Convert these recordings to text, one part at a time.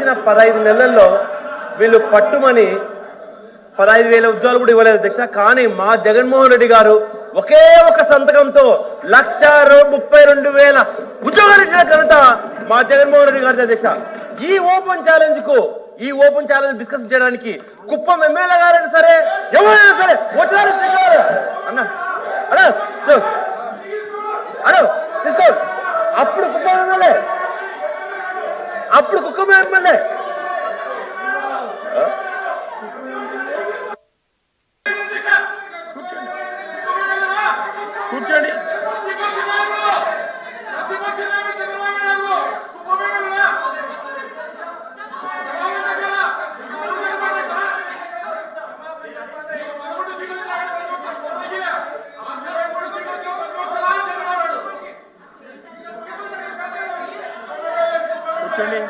గడిచిన పదహైదు నెలల్లో వీళ్ళు పట్టుమని పదహైదు వేల ఉద్యోగాలు కూడా ఇవ్వలేదు అధ్యక్ష. కానీ మా జగన్మోహన్ రెడ్డి గారు ఒకే ఒక సంతకంతో లక్ష ముప్పై రెండు వేల ఉద్యోగాలు ఇచ్చిన ఘనత మా జగన్మోహన్ రెడ్డి గారి అధ్యక్ష. ఈ ఓపెన్ ఛాలెంజ్కు ఈ ఓపెన్ ఛాలెంజ్ డిస్కస్ చేయడానికి కుప్పం ఎమ్మెల్యే గారైనా సరే ఎవరైనా సరే వచ్చారు అన్న అన్న అడో తీసుకో. అప్పుడు కుప్పం ఎమ్మెల్యే. అప్పుడు కుప్పం ఎమ్మెల్యే కూర్చోండి కూర్చోండి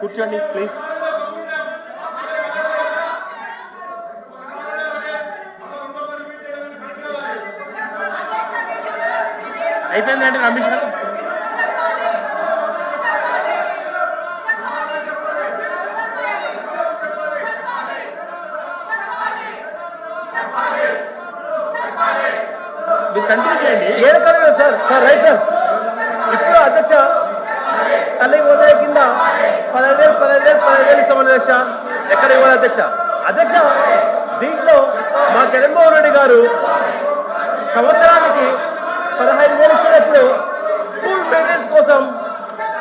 కూర్చోండి ప్లీజ్ అయిపోయిందండి రమేష్ గారు. మీరు కంటిన్యూ చేయండి. ఏడు కన్నా సార్ సార్ రైట్ సార్. ఇప్పుడు అధ్యక్ష పదహైదు వేలు ఇస్తామని అధ్యక్ష? ఎక్కడ ఇవ్వాలి అధ్యక్ష? అధ్యక్ష దీంట్లో మా జగన్మోహన్ రెడ్డి గారు సంవత్సరానికి పదహైదు వేలు ఇచ్చినప్పుడు స్కూల్ మెయింటెనెన్స్ కోసం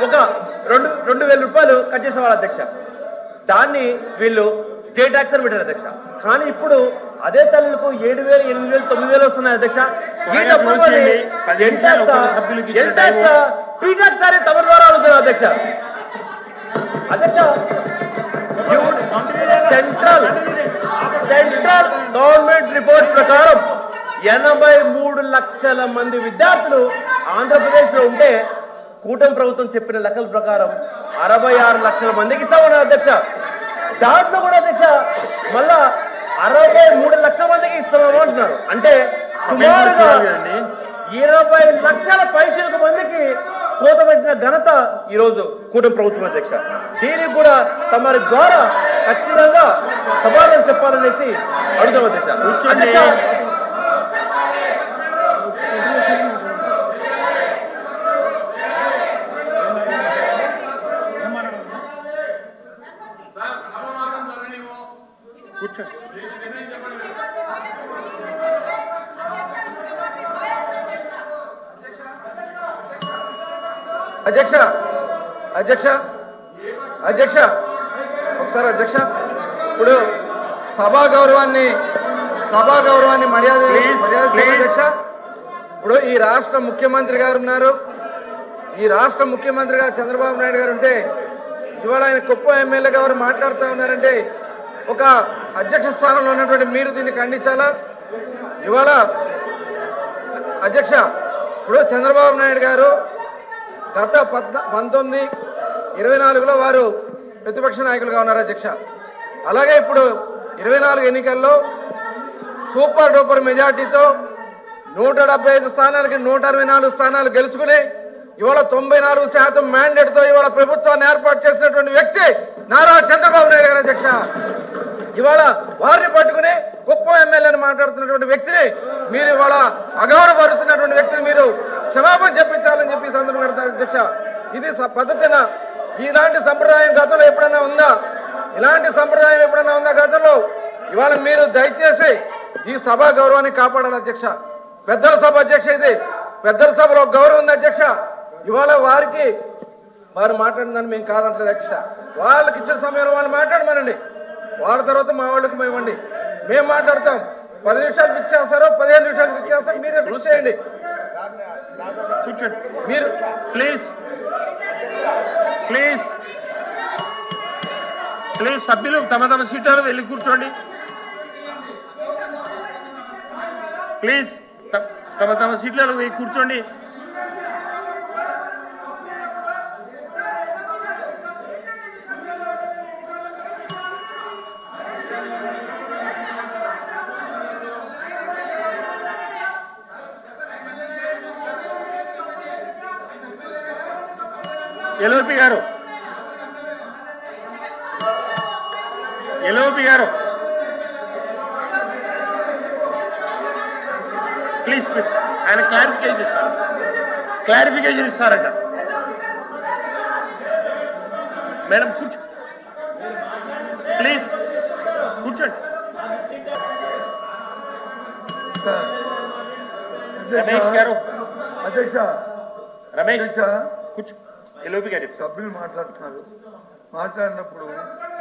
ఒక రెండు రెండు వేల రూపాయలు కట్ చేసేవాళ్ళు అధ్యక్ష. దాన్ని వీళ్ళు జే ట్యాక్స్ అని పెట్టారు అధ్యక్ష. కానీ ఇప్పుడు అదే తల్లులకు ఏడు వేలు ఎనిమిది వేలు తొమ్మిది వేలు వస్తున్నాయి అధ్యక్ష. తమ ద్వారా అధ్యక్ష. అధ్యక్ష సెంట్రల్ సెంట్రల్ గవర్నమెంట్ రిపోర్ట్ ప్రకారం ఎనభై మూడు లక్షల మంది విద్యార్థులు ఆంధ్రప్రదేశ్లో ఉంటే కూటమి ప్రభుత్వం చెప్పిన లెక్కల ప్రకారం అరవై ఆరు లక్షల మందికి ఇస్తామన్నారు అధ్యక్ష. దాంట్లో కూడా అధ్యక్ష మళ్ళా అరవై మూడు లక్షల మందికి ఇస్తున్నాము అంటున్నారు. అంటే సుమారుగా. ఇరవై లక్షల పైచిలకు మందికి కోత పెట్టిన ఘనత ఈ రోజు కూటమి ప్రభుత్వం అధ్యక్ష. దీనికి కూడా తమరి ద్వారా ఖచ్చితంగా సమాధానం చెప్పాలనేసి అడుగుతాం అధ్యక్ష. అధ్యక్ష. అధ్యక్ష. అధ్యక్ష. ఒకసారి అధ్యక్ష. ఇప్పుడు సభా గౌరవాన్ని సభా గౌరవాన్ని మర్యాద. అధ్యక్ష. ఇప్పుడు ఈ రాష్ట్ర ముఖ్యమంత్రి గారు ఉన్నారు. ఈ రాష్ట్ర ముఖ్యమంత్రిగా చంద్రబాబు నాయుడు గారు ఉంటే ఇవాళ ఆయన కుప్పం ఎమ్మెల్యే గారు మాట్లాడుతూ ఉన్నారంటే ఒక అధ్యక్ష స్థానంలో ఉన్నటువంటి మీరు దీన్ని ఖండించాలా? ఇవాళ అధ్యక్ష ఇప్పుడు చంద్రబాబు నాయుడు గారు గత పంతొమ్మిది ఇరవై నాలుగులో వారు ప్రతిపక్ష నాయకులుగా ఉన్నారు అధ్యక్ష. అలాగే ఇప్పుడు ఇరవై నాలుగు ఎన్నికల్లో సూపర్ డూపర్ మెజార్టీతో నూట డెబ్బై ఐదు స్థానాలకి నూట అరవై నాలుగు స్థానాలు గెలుచుకుని ఇవాళ తొంభై నాలుగు శాతం మ్యాండేట్తో ఇవాళ ప్రభుత్వాన్ని ఏర్పాటు చేసినటువంటి వ్యక్తి నారా చంద్రబాబు నాయుడు గారు అధ్యక్ష. ఇవాళ వారిని పట్టుకుని కుప్పం ఎమ్మెల్యేని మాట్లాడుతున్నటువంటి వ్యక్తిని మీరు ఇవాళ అగౌరవపరుస్తున్నటువంటి వ్యక్తిని మీరు క్షమాపణ చెప్పించాలని చెప్పి ఈ సందర్భంగా అధ్యక్ష. ఇది స- పద్ధతిన ఇలాంటి సంప్రదాయం గతంలో ఎప్పుడైనా ఉందా? ఇలాంటి సంప్రదాయం ఎప్పుడైనా ఉందా గతంలో? ఇవాళ మీరు దయచేసి ఈ సభా గౌరవాన్ని కాపాడాలి అధ్యక్ష. పెద్దల సభ అధ్యక్ష ఇది. పెద్దల సభలో గౌరవం ఉంది అధ్యక్ష. ఇవాళ వారికి వారు మాట్లాడిందని మేము కాదంటలేదు అధ్యక్ష. వాళ్ళకి ఇచ్చిన సమయంలో వాళ్ళు మాట్లాడమనండి. వాళ్ళ తర్వాత మా వాళ్ళకి మేము ఇవ్వండి. మేము మాట్లాడతాం. పది నిమిషాలు ఫిక్స్ చేస్తారో పదిహేను నిమిషాలు ఫిక్స్ చేస్తారో మీరే ఫిక్స్ చేయండి. మీరు ప్లీజ్. ప్లీజ్. ప్లీజ్ సభ్యులు తమ తమ సీటాలు వెళ్ళి కూర్చోండి. ప్లీజ్ తమ తమ సీట్లలో వెళ్ళి కూర్చోండి. ఎల్ఓపి గారు. ఎల్ఓపి గారు. Please please. ఆయన క్లారిఫికేషన్ ఇస్తారు. క్లారిఫికేషన్ ఇస్తారంట. మేడం కూర్చో. ప్లీజ్ కూర్చోండి. రమేష్ గారు. అధ్యక్ష. రమేష్ అధ్యక్ష. కూర్చో. ఎల్ఓపి గారు సభ్యులు మాట్లాడుతున్నారు. మాట్లాడినప్పుడు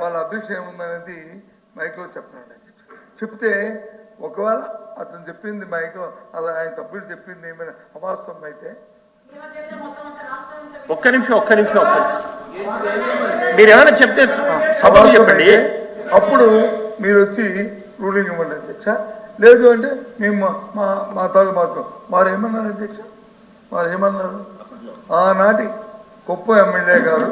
వాళ్ళ అభిక్ష ఏముందనేది మైక్లో చెప్పండి. చెప్తే ఒకవేళ అతను చెప్పింది మైక్లో అలా ఆయన సభ్యుడు చెప్పింది ఏమైనా అవాస్తవం అయితే? ఒక్క నిమిషం ఒక్క నిమిషం ఒక్క మీరు ఏమైనా చెప్తే స- సభకు అవాస్తవం చెప్పండి. అప్పుడు మీరు వచ్చి రూలింగ్ ఇవ్వండి అధ్యక్ష. లేదు అంటే మేము మా- మా మా తాలూ మాత్రం. వారు ఏమన్నారు అధ్యక్ష? వారు ఏమన్నారు? ఆనాటి కుప్ప ఎమ్మెల్యే గారు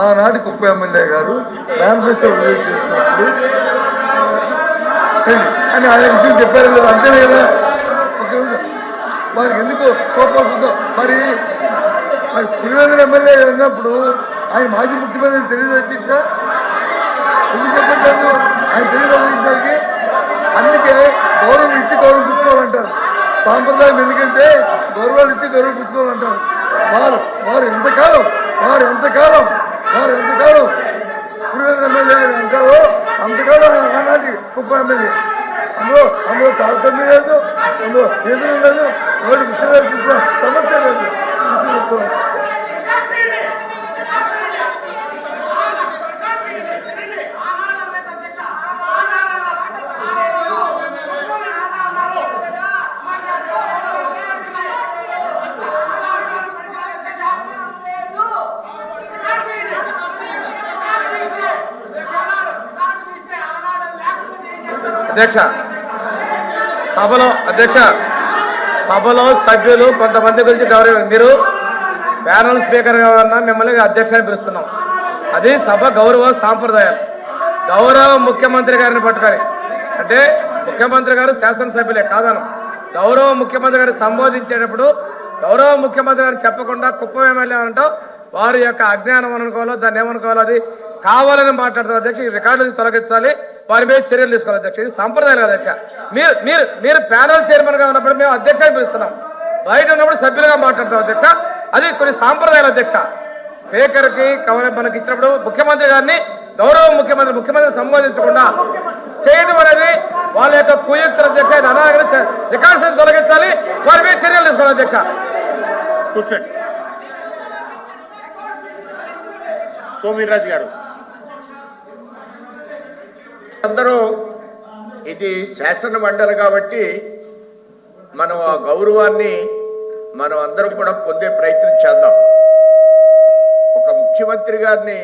ఆనాటి కుప్ప ఎమ్మెల్యే గారు మేనిఫెస్టో రిలీజ్ చేసినప్పుడు అని ఆయన విషయం చెప్పారు లేదు అంతేనే కదా? ఓకే, వారికి ఎందుకు కోపం మరి మరి పులివెందుల ఎమ్మెల్యే ఉన్నప్పుడు ఆయన మాజీ ముఖ్యమంత్రి తెలియదు అధ్యక్ష ఎందుకు చెప్పట్లేదు? ఆయన తెలియదు అధ్యక్షకి అందుకే గౌరవం ఇచ్చి గౌరవం పుచ్చుకోవాలంటారు. సాంప్రదాయం ఎందుకంటే గౌరవాలు ఇచ్చి గౌరవం పుచ్చుకోవాలంటారు. వారు వారు ఎంతకాలం వారు ఎంతకాలం వారు ఎంతకాలం? పులివెందుల ఎమ్మెల్యే అని అంటారో అంతకాలం ఆనాటి కుప్ప ఎమ్మెల్యే. అందులో అందులో తారతమ్యం లేదు అందులో ఏమీ లేదు వాడు అధ్యక్ష. సభలో అధ్యక్ష. సభలో సభ్యులు కొంతమంది గురించి గౌరవం. మీరు ప్యానల్ స్పీకర్ కావాలన్నా మిమ్మల్ని అధ్యక్షాన్ని పిలుస్తున్నాం. అది సభ గౌరవ సాంప్రదాయాలు గౌరవ ముఖ్యమంత్రి గారిని పట్టుకొని. అంటే ముఖ్యమంత్రి గారు శాసనసభ్యులే కాదనం గౌరవ ముఖ్యమంత్రి గారిని సంబోధించేటప్పుడు గౌరవ ముఖ్యమంత్రి గారిని చెప్పకుండా కుప్పం ఎమ్మెల్యే అంటాం. వారి యొక్క అజ్ఞానం అనుకోవాలో దాన్ని ఏమనుకోవాలో అది కావాలని మాట్లాడతారు. అధ్యక్ష ఈ రికార్డులు తొలగించాలి. వారి మీద చర్యలు తీసుకోవాలి అధ్యక్ష. ఇది సంప్రదాయం కదా అధ్యక్ష. మీరు మీరు మీరు ప్యానల్ చైర్మన్గా ఉన్నప్పుడు మేము అధ్యక్షాన్ని పిలుస్తున్నాం. బయట ఉన్నప్పుడు సభ్యులుగా మాట్లాడతాం అధ్యక్ష. అది కొన్ని సాంప్రదాయాలు అధ్యక్ష. స్పీకర్కి కవర్ మనకి ఇచ్చినప్పుడు ముఖ్యమంత్రి గారిని గౌరవ ముఖ్యమంత్రి ముఖ్యమంత్రి సంబోధించకుండా చేయడం అనేది వాళ్ళ యొక్క కుయుక్తుల అధ్యక్ష. ఇది రికార్డ్స్ తొలగించాలి. వారి మీద చర్యలు తీసుకోవాలి అధ్యక్ష. కూర్చోండి. సోమీర్రాజు గారు. అందరూ ఇది శాసన మండలి కాబట్టి మనం ఆ గౌరవాన్ని మనం అందరం కూడా పొందే ప్రయత్నం చేద్దాం. ఒక ముఖ్యమంత్రి గారిని